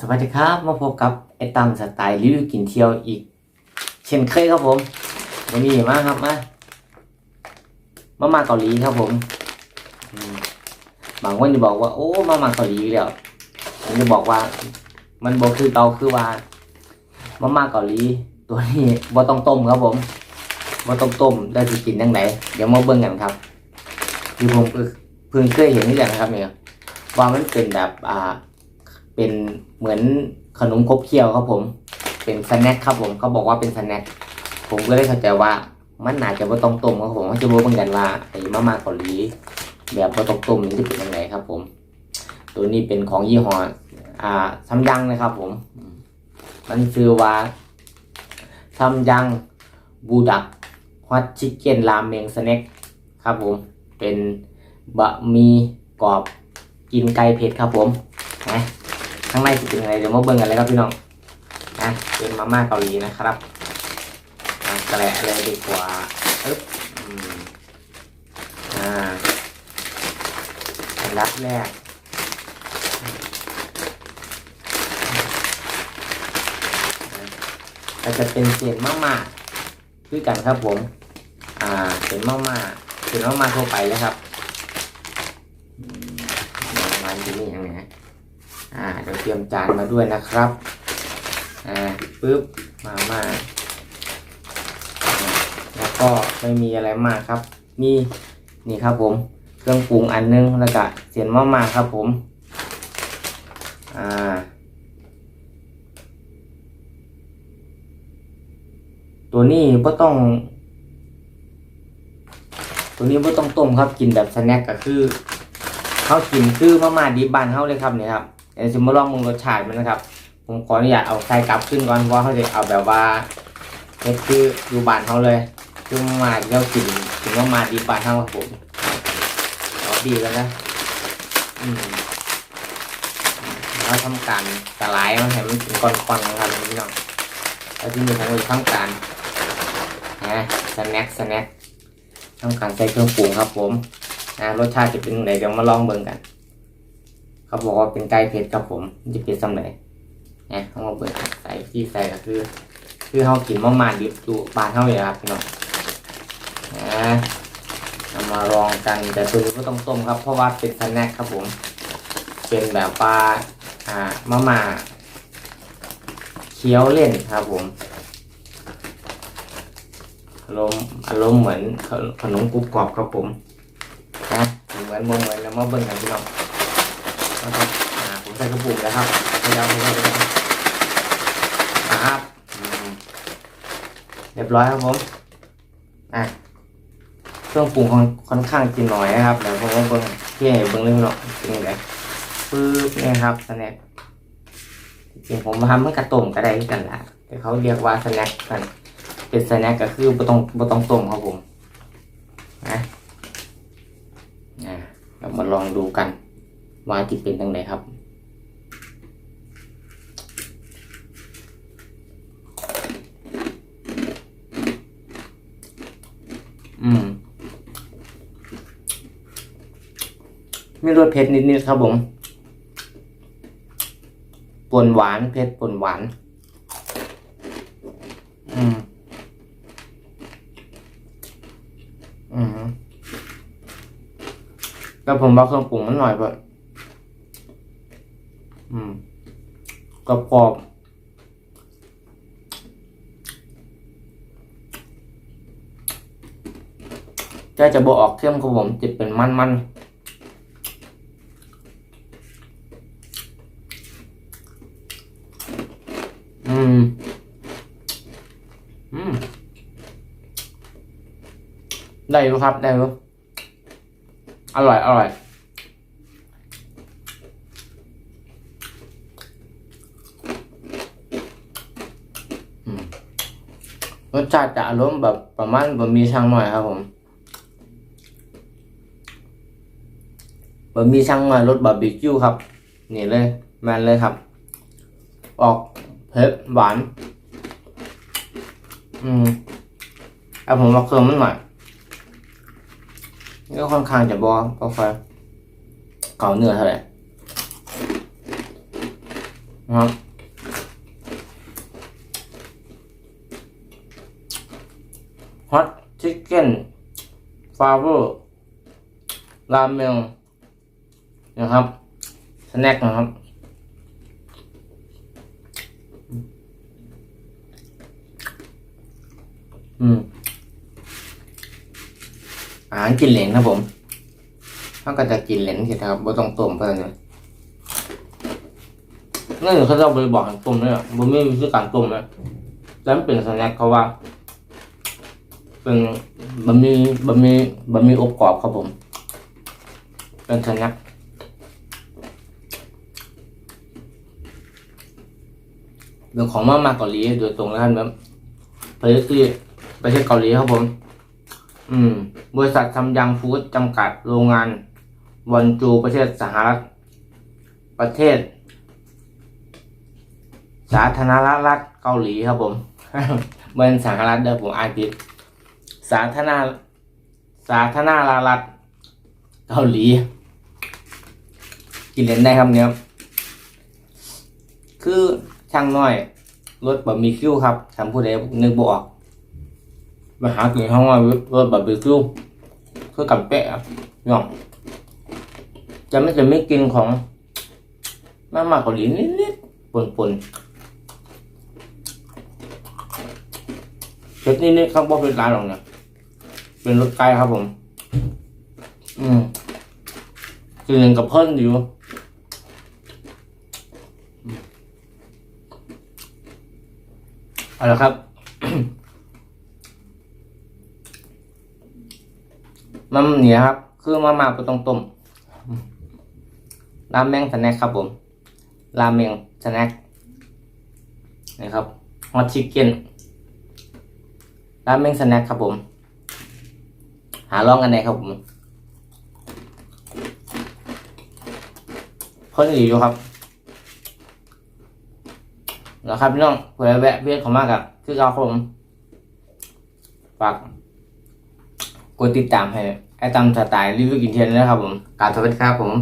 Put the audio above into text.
สวัสดีครับ มาพบกับไอตั้มสไตล์รีวิวกินเที่ยวอีก เช่นเคยครับผมวันนี้มาครับมามามาเกาหลีครับผมบางคนจะบอกว่า โอ้มามาเกาหลีอีกแล้วผมจะบอกว่า มันบอกคือเกาคือว่ามามาเกาหลีตัวนี้บ่ต้องต้มครับผมบ่ต้องต้มได้สิกินยังไงเดี๋ยวมาเบิ่งกันครับที่ผมเพิ่งเคยเห็นนี่แหละนะครับเนี่ยว่ามันเป็นแบบอ่า เป็นเหมือนขนมคบเคี้ยวครับผม เป็นสแน็คครับผมเขาบอกว่าเป็นสแน็คผมก็เลยเข้าใจว่ามันน่าจะบ่ต้องต้มครับผมเขาจะรู้เหมือนกันว่าไอ้มาม่าเกาหลีแบบบ่ต้องต้มนี่จะเป็นยังไงครับ ผม ตัวนี้เป็นของยี่ห้ออ่าซัมยังนะครับ ผม มันชื่อว่าซัมยังบูดักฮอตชิคเก้นรามเมงสแน็คครับผมเป็นบะหมี่กรอบกินไก่เผ็ดครับผม ข้างในจะเป็นยังไงเดี๋ยวมาเบิ่งกันเลยครับพี่น้องนะเป็นมาม่าเกาหลีนะครับอะแกะเลยดีกว่าอึ๊บอ่าอันดับแรกก็จะเป็นเศษมาม่าคือกันครับผม อ่าเป็นมาม่าเป็นมาม่าทั่วไปเลยครับอืมประมีอย่างนี้นะ อ่าเดี๋ยวเตรียมจานมาด้วยนะครับ อ่าปึ๊บมามา่าแล้วก็ไม่มีอะไรมากครับมีนี่ครับผมเครื่องปรุงอันนึงแล้วก็เสียนมามาครับผม อ่า ตัวนี้ก็ต้อง ตัวนี้ก็ต้องต้มครับกินแบบสแน็คก็คือเขากินคือมาม่าดิบบานเขาเลยครับเนี่ยครับ เดี๋ยวจะมาลองมึงรสชาติมันนะครับ ผมขออนุญาตเอาใส่กลับขึ้นก่อนเพราะเขาจะเอาแบบว่าเฮ็ดคืออยู่บ้านเขาเลยคือมาที่เรากินถึงว่ามาดีบ้านเขาครับผมเอาดีกันนะอืมแล้วทำการสลายมันให้มันเป็นก้อนๆนะครับพี่น้องแล้วที่มีทั้งหมดทำการนะสแน็คสแน็คทำการใส่เครื่องปรุงครับผมนะรสชาติจะเป็นยังไงเดี๋ยวมาลองเบิ่งกัน เขาบอกว่าเป็นไก่เผ็ดครับผมจะเผ็ดสำไหนเนี่ยเขามาเปิดใส่ที่ใส่ก็คือ คือเขากินมาม่าดิบอยู่บ้านเขาเลยครับพี่น้องนะเอามาลองกันแต่ตัวนี้ก็ต้องต้มครับ เพราะว่าเป็นสแน็คครับผม เป็นแบบปลาอ่ามาม่าเคี้ยวเล่นครับผมอารมณ์อารมณ์เหมือนขนมกรุบกรอบครับผมนะเหมือนเหมือนแล้วมาเบิ่งกันพี่น้อง นะครับผมใส่กระปุกแล้วครับพยายามพยายามครับอืมเรียบร้อยครับผมอะเครื่องปรุงค่อนค่อนข้างกินหน่อยนะครับเดี๋ยวผมว่าเบิ้งที่ให้เบิ้งเรื่องหรอกเป็นยังไงปึ๊บเนี่ยครับสแน็คจริงผมมาทำเมื่อกระต้มก็ได้กันละแต่เขาเรียกว่าสแน็คกันเป็นสแน็คก็คือบ่ต้องบ่ต้องต้มครับผมนะอ่าเรามาลองดูกัน ว่าจิเป็นยังไงครับ อืมมีรสเผ็ดนิดๆครับผมปนหวานเผ็ดปนหวาน อืม อืมแล้วผมบอกเครื่องปรุงมันหน่อยเพื่อ อืมกรอบกรอบจะจะบอกออกเข้มของผมจะเป็นมันมันอืม อืม ได้รู้ครับ ได้รู้อร่อย อร่อย รสชาติจะอารมณ์แบบประมาณบะหมี่ช่างหน่อยครับผมบะหมี่ช่างหน่อยรสบาร์บีคิวครับ นี่เลยแมนเลยครับ ออกเผ็ดหวาน อืมเอาผมมาเคิมมันหน่อยนี่ก็ค่อนข้างจะบอก็ค่อยเก่าเนื้อเท่าไหร่นะครับ ฮอตชิคเก้นฟาเวอร์ราเมงนะครับสแน็คนะครับ อืมอาหารกินเหลนครับผมเขาก็จะกินเหลนสิครับบ่ต้องต้มเพิ่อนเลยนั่นเขาจะไปบอกให้ต้มเนี่ยบ่มีวิธีการต้มนะแต่มันเป็นสแน็คเขาว่า เป็นบะหมี่บะหมี่บะหมี่อบกรอบครับผม เป็นสแน็คเป็นของมามาเกาหลีโดยตรงแล้วครับประเทศที่ประเทศเกาหลีครับผม อืม บริษัททำยังฟู้ดจำกัดโรงงานวอนจูประเทศสหรัฐ ประเทศ สาธารณรัฐเกาหลีครับผมเมืองสหรัฐเด้อผมอ่านผิด สาธารณสาธารณรัฐเกาหลี กินเล่นได้ครับเนี่ยคือช่างน้อยรถบะหมี่คิ้วครับทำผู้ใดนึกบออกมาหากินข้างนอกรถบะหมี่คิ้วคือกับเป๊ะครับพี่น้องจะไม่จะไม่กินของมาม่าเกาหลีนิดๆปนๆเผ็ดนิดๆครับบ่เป็นร้านหรอกเนี่ย เป็นรถไกลครับผม อืมกินกับเพิ่นอยู่เอาละครับ มันเนี่ยครับ คือมามาก็ต้องต้มราเมงสแน็คครับผมราเมงสแน็คนะครับฮอตชิคเก้นราเมงสแน็คครับผม หาลองกันได้ครับผมเพิ่นอยู่ครับแล้วครับพี่น้องเผื่อแวะเวียนเขามากครับคือเราครับผมฝากกดติดตามให้ไอ้ตามสไตล์รีวิวกินเทียนด้วยนะครับผมกรารสวัสดีครับผม